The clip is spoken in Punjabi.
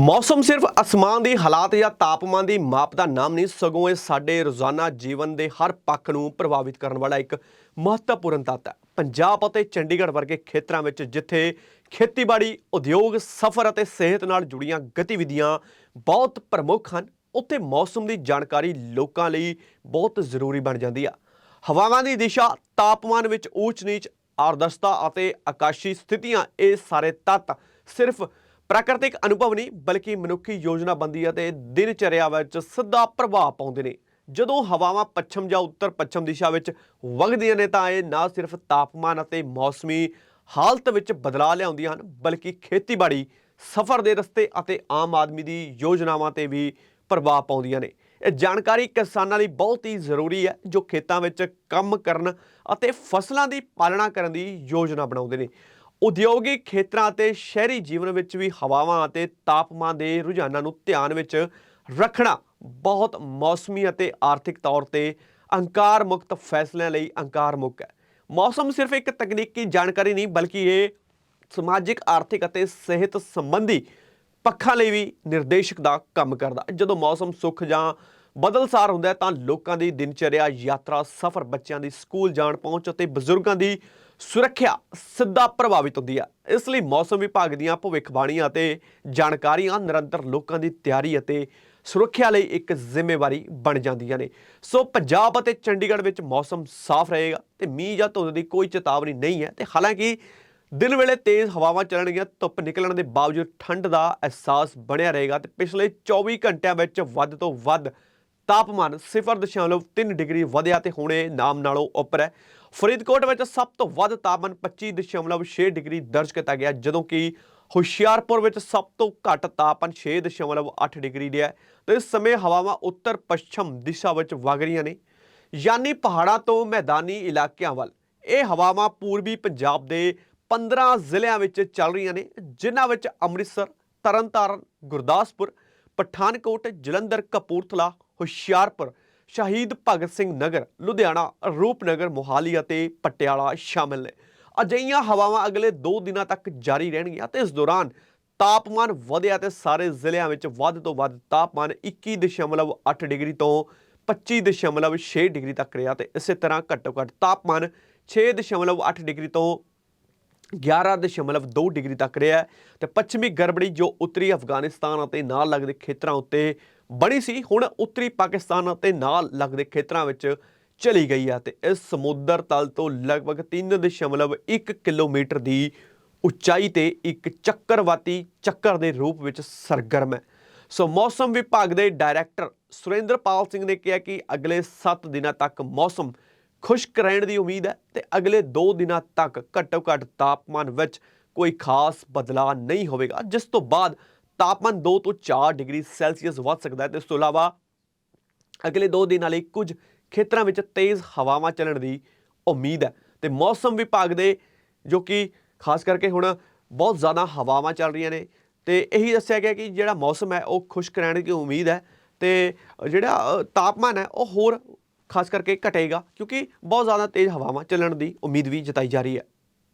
ਮੌਸਮ ਸਿਰਫ ਅਸਮਾਨ ਦੀ ਹਾਲਾਤ ਜਾਂ ਤਾਪਮਾਨ ਦੀ ਮਾਪ ਦਾ ਨਾਮ ਨਹੀਂ, ਸਗੋਂ ਇਹ ਸਾਡੇ ਰੋਜ਼ਾਨਾ ਜੀਵਨ ਦੇ ਹਰ ਪੱਖ ਨੂੰ ਪ੍ਰਭਾਵਿਤ ਕਰਨ ਵਾਲਾ ਇੱਕ ਮਹੱਤਵਪੂਰਨ ਤੱਤ ਹੈ। ਪੰਜਾਬ ਅਤੇ ਚੰਡੀਗੜ੍ਹ ਵਰਗੇ ਖੇਤਰਾਂ ਵਿੱਚ ਜਿੱਥੇ ਖੇਤੀਬਾੜੀ, ਉਦਯੋਗ, ਸਫ਼ਰ ਅਤੇ ਸਿਹਤ ਨਾਲ ਜੁੜੀਆਂ ਗਤੀਵਿਧੀਆਂ ਬਹੁਤ ਪ੍ਰਮੁੱਖ ਹਨ, ਉੱਥੇ ਮੌਸਮ ਦੀ ਜਾਣਕਾਰੀ ਲੋਕਾਂ ਲਈ ਬਹੁਤ ਜ਼ਰੂਰੀ ਬਣ ਜਾਂਦੀ ਆ। ਹਵਾਵਾਂ ਦੀ ਦਿਸ਼ਾ, ਤਾਪਮਾਨ ਵਿੱਚ ਊਚ ਨੀਚ ਆਰਦਰਸ਼ਤਾ ਅਤੇ ਆਕਾਸ਼ੀ ਸਥਿਤੀਆਂ, ਇਹ ਸਾਰੇ ਤੱਤ ਸਿਰਫ ਪ੍ਰਾਕਿਰਤਿਕ ਅਨੁਭਵ ਨਹੀਂ, ਬਲਕਿ ਮਨੁੱਖੀ ਯੋਜਨਾਬੰਦੀ ਅਤੇ ਦਿਨਚਰਿਆ ਵਿੱਚ ਸਿੱਧਾ ਪ੍ਰਭਾਵ ਪਾਉਂਦੇ ਨੇ। ਜਦੋਂ ਹਵਾਵਾਂ ਪੱਛਮ ਜਾਂ ਉੱਤਰ ਪੱਛਮ ਦਿਸ਼ਾ ਵਿੱਚ ਵਗਦੀਆਂ ਨੇ, ਤਾਂ ਇਹ ਨਾ ਸਿਰਫ ਤਾਪਮਾਨ ਅਤੇ ਮੌਸਮੀ ਹਾਲਤ ਵਿੱਚ ਬਦਲਾਅ ਲਿਆਉਂਦੀਆਂ ਹਨ, ਬਲਕਿ ਖੇਤੀਬਾੜੀ, ਸਫ਼ਰ ਦੇ ਰਸਤੇ ਅਤੇ ਆਮ ਆਦਮੀ ਦੀ ਯੋਜਨਾਵਾਂ ਤੇ ਵੀ ਪ੍ਰਭਾਵ ਪਾਉਂਦੀਆਂ ਨੇ। ਇਹ ਜਾਣਕਾਰੀ ਕਿਸਾਨਾਂ ਲਈ ਬਹੁਤ ਹੀ ਜ਼ਰੂਰੀ ਹੈ, ਜੋ ਖੇਤਾਂ ਵਿੱਚ ਕੰਮ ਕਰਨ ਅਤੇ ਫਸਲਾਂ ਦੀ ਪਾਲਣਾ ਕਰਨ ਦੀ ਯੋਜਨਾ ਬਣਾਉਂਦੇ ਨੇ। ਉਦਯੋਗਿਕ ਖੇਤਰਾਂ ਅਤੇ ਸ਼ਹਿਰੀ ਜੀਵਨ ਵਿੱਚ ਵੀ ਹਵਾਵਾਂ ਅਤੇ ਤਾਪਮਾਨ ਦੇ ਰੁਝਾਨਾਂ ਨੂੰ ਧਿਆਨ ਵਿੱਚ ਰੱਖਣਾ ਬਹੁਤ ਮੌਸਮੀ ਅਤੇ ਆਰਥਿਕ ਤੌਰ ਤੇ ਅਹੰਕਾਰ ਮੁਕਤ ਫੈਸਲਿਆਂ ਲਈ ਅਹੰਕਾਰ ਮੁਕਤ ਹੈ। ਮੌਸਮ ਸਿਰਫ ਇੱਕ ਤਕਨੀਕੀ ਜਾਣਕਾਰੀ ਨਹੀਂ, ਬਲਕਿ ਇਹ ਸਮਾਜਿਕ, ਆਰਥਿਕ ਅਤੇ ਸਿਹਤ ਸੰਬੰਧੀ ਪੱਖਾਂ ਲਈ ਵੀ ਨਿਰਦੇਸ਼ਕ ਦਾ ਕੰਮ ਕਰਦਾ। ਜਦੋਂ ਮੌਸਮ ਸੁੱਖ ਜਾਂ ਬਦਲਸਾਰ ਹੁੰਦਾ ਤਾਂ ਲੋਕਾਂ ਦੀ ਦਿਨਚਰਿਆ, ਯਾਤਰਾ, ਸਫ਼ਰ, ਬੱਚਿਆਂ ਦੀ ਸਕੂਲ ਜਾਣ ਪਹੁੰਚ ਅਤੇ ਬਜ਼ੁਰਗਾਂ ਦੀ ਸੁਰੱਖਿਆ ਸਿੱਧਾ ਪ੍ਰਭਾਵਿਤ ਹੁੰਦੀ ਹੈ। ਇਸ ਲਈ ਮੌਸਮ ਵਿਭਾਗ ਦੀਆਂ ਭਵਿੱਖਬਾਣੀਆਂ ਅਤੇ ਜਾਣਕਾਰੀਆਂ ਨਿਰੰਤਰ ਲੋਕਾਂ ਦੀ ਤਿਆਰੀ ਅਤੇ ਸੁਰੱਖਿਆ ਲਈ ਇੱਕ ਜ਼ਿੰਮੇਵਾਰੀ ਬਣ ਜਾਂਦੀਆਂ ਨੇ। ਸੋ ਪੰਜਾਬ ਅਤੇ ਚੰਡੀਗੜ੍ਹ ਵਿੱਚ ਮੌਸਮ ਸਾਫ਼ ਰਹੇਗਾ ਤੇ ਮੀਂਹ ਜਾਂ ਧੁੰਦ ਦੀ ਕੋਈ ਚੇਤਾਵਨੀ ਨਹੀਂ ਹੈ ਤੇ ਹਾਲਾਂਕਿ ਦਿਨ ਵੇਲੇ ਤੇਜ਼ ਹਵਾਵਾਂ ਚੱਲਣਗੀਆਂ, ਧੁੱਪ ਨਿਕਲਣ ਦੇ ਬਾਵਜੂਦ ਠੰਡ ਦਾ ਅਹਿਸਾਸ ਬਣਿਆ ਰਹੇਗਾ ਤੇ ਪਿਛਲੇ 24 ਘੰਟਿਆਂ ਵਿੱਚ ਵੱਧ ਤੋਂ ਵੱਧ ਤਾਪਮਾਨ 0.3 ਡਿਗਰੀ ਵਧਿਆ ਤੇ ਹੁਣੇ ਨਾਮ ਨਾਲੋਂ ਉੱਪਰ ਹੈ। ਫਰੀਦਕੋਟ ਵਿੱਚ ਸਭ ਤੋਂ ਵੱਧ ਤਾਪਮਾਨ 25.6 ਡਿਗਰੀ ਦਰਜ ਕੀਤਾ ਗਿਆ, ਜਦੋਂ ਕਿ ਹੁਸ਼ਿਆਰਪੁਰ ਵਿੱਚ ਸਭ ਤੋਂ ਘੱਟ ਤਾਪਮਾਨ 6.8 ਡਿਗਰੀ ਰਿਹਾ ਹੈ। ਤੇ ਇਸ ਸਮੇਂ ਹਵਾਵਾਂ ਉੱਤਰ ਪੱਛਮ ਦਿਸ਼ਾ ਵਿੱਚ ਵਗ ਰਹੀਆਂ ਨੇ। ਯਾਨੀ ਪਹਾੜਾਂ ਤੋਂ ਮੈਦਾਨੀ ਇਲਾਕਿਆਂ ਵੱਲ ਇਹ ਹਵਾਵਾਂ ਪੂਰਬੀ ਪੰਜਾਬ ਦੇ 15 ਜ਼ਿਲ੍ਹਿਆਂ ਵਿੱਚ ਚੱਲ ਰਹੀਆਂ ਨੇ, ਜਿਨ੍ਹਾਂ ਵਿੱਚ ਅੰਮ੍ਰਿਤਸਰ, ਤਰਨਤਾਰਨ, ਗੁਰਦਾਸਪੁਰ, ਪਠਾਨਕੋਟ, ਜਲੰਧਰ, ਕਪੂਰਥਲਾ ਹੁਸ਼ਿਆਰਪੁਰ, ਸ਼ਹੀਦ ਭਗਤ ਸਿੰਘ ਨਗਰ, ਲੁਧਿਆਣਾ, ਰੂਪਨਗਰ, ਮੋਹਾਲੀ ਅਤੇ ਪਟਿਆਲਾ ਸ਼ਾਮਿਲ ਨੇ। ਅਜਿਹੀਆਂ ਹਵਾਵਾਂ ਅਗਲੇ 2 ਦਿਨਾਂ ਤੱਕ ਜਾਰੀ ਰਹਿਣਗੀਆਂ ਤੇ ਇਸ ਦੌਰਾਨ ਤਾਪਮਾਨ ਵਧਿਆ ਤੇ ਸਾਰੇ ਜ਼ਿਲ੍ਹਿਆਂ ਵਿੱਚ ਵੱਧ ਤੋਂ ਵੱਧ ਤਾਪਮਾਨ 21.8 ਡਿਗਰੀ ਤੋਂ 25.6 ਡਿਗਰੀ ਤੱਕ ਰਿਹਾ ਤੇ ਇਸੇ ਤਰ੍ਹਾਂ ਘੱਟੋ ਘੱਟ ਤਾਪਮਾਨ 6.8 ਡਿਗਰੀ ਤੋਂ 11.2 ਡਿਗਰੀ ਤੱਕ ਰਿਹਾ ਹੈ ਤੇ ਪੱਛਮੀ ਗੜਬੜੀ ਜੋ ਉੱਤਰੀ ਅਫਗਾਨਿਸਤਾਨ ਅਤੇ ਨਾਲ ਲੱਗਦੇ ਖੇਤਰਾਂ ਉੱਤੇ ਬਣੀ ਸੀ। ਹੁਣ ਉੱਤਰੀ ਪਾਕਿਸਤਾਨ ਅਤੇ ਨਾਲ ਲੱਗਦੇ ਖੇਤਰਾਂ ਵਿੱਚ ਚਲੀ ਗਈ ਹੈ ਤੇ ਇਸ ਸਮੁੰਦਰ ਤਲ ਤੋਂ ਲਗਭਗ 3.1 ਕਿਲੋਮੀਟਰ ਦੀ ਉਚਾਈ ਤੇ ਇੱਕ ਚੱਕਰਵਾਤੀ ਚੱਕਰ ਦੇ ਰੂਪ ਵਿੱਚ ਸਰਗਰਮ ਹੈ। ਸੋ ਮੌਸਮ ਵਿਭਾਗ ਦੇ ਡਾਇਰੈਕਟਰ ਸੁਰਿੰਦਰਪਾਲ ਸਿੰਘ ਨੇ ਕਿਹਾ ਕਿ ਅਗਲੇ 7 ਦਿਨਾਂ ਤੱਕ ਮੌਸਮ ਖੁਸ਼ਕ ਰਹਿਣ ਦੀ ਉਮੀਦ ਹੈ ਤੇ ਅਗਲੇ 2 ਦਿਨਾਂ ਤੱਕ ਘੱਟੋ ਘੱਟ ਤਾਪਮਾਨ ਵਿੱਚ ਕੋਈ ਖਾਸ ਬਦਲਾਅ ਨਹੀਂ ਹੋਵੇਗਾ। ਜਿਸ ਤੋਂ ਬਾਅਦ ਤਾਪਮਾਨ 2 ਤੋਂ 4 ਡਿਗਰੀ ਸੈਲਸੀਅਸ ਵੱਧ ਸਕਦਾ ਹੈ ਤੇ ਇਸ ਤੋਂ ਇਲਾਵਾ ਅਗਲੇ 2 ਦਿਨਾਂ ਲਈ ਕੁਝ ਖੇਤਰਾਂ ਵਿੱਚ ਤੇਜ਼ ਹਵਾਵਾਂ ਚੱਲਣ ਦੀ ਉਮੀਦ ਹੈ ਤੇ ਮੌਸਮ ਵਿਭਾਗ ਦੇ ਜੋ ਕਿ ਖਾਸ ਕਰਕੇ ਹੁਣ ਬਹੁਤ ਜ਼ਿਆਦਾ ਹਵਾਵਾਂ ਚੱਲ ਰਹੀਆਂ ਨੇ ਤੇ ਇਹੀ ਦੱਸਿਆ ਗਿਆ ਕਿ ਜਿਹੜਾ ਮੌਸਮ ਹੈ ਉਹ ਖੁਸ਼ਕ ਰਹਿਣ ਦੀ ਉਮੀਦ ਹੈ ਤੇ ਜਿਹੜਾ ਤਾਪਮਾਨ ਹੈ ਉਹ ਹੋਰ ਖਾਸ ਕਰਕੇ ਘਟੇਗਾ ਕਿਉਂਕਿ ਬਹੁਤ ਜ਼ਿਆਦਾ ਤੇਜ਼ ਹਵਾਵਾਂ ਚੱਲਣ ਦੀ ਉਮੀਦ ਵੀ ਜਤਾਈ ਜਾ ਰਹੀ ਹੈ।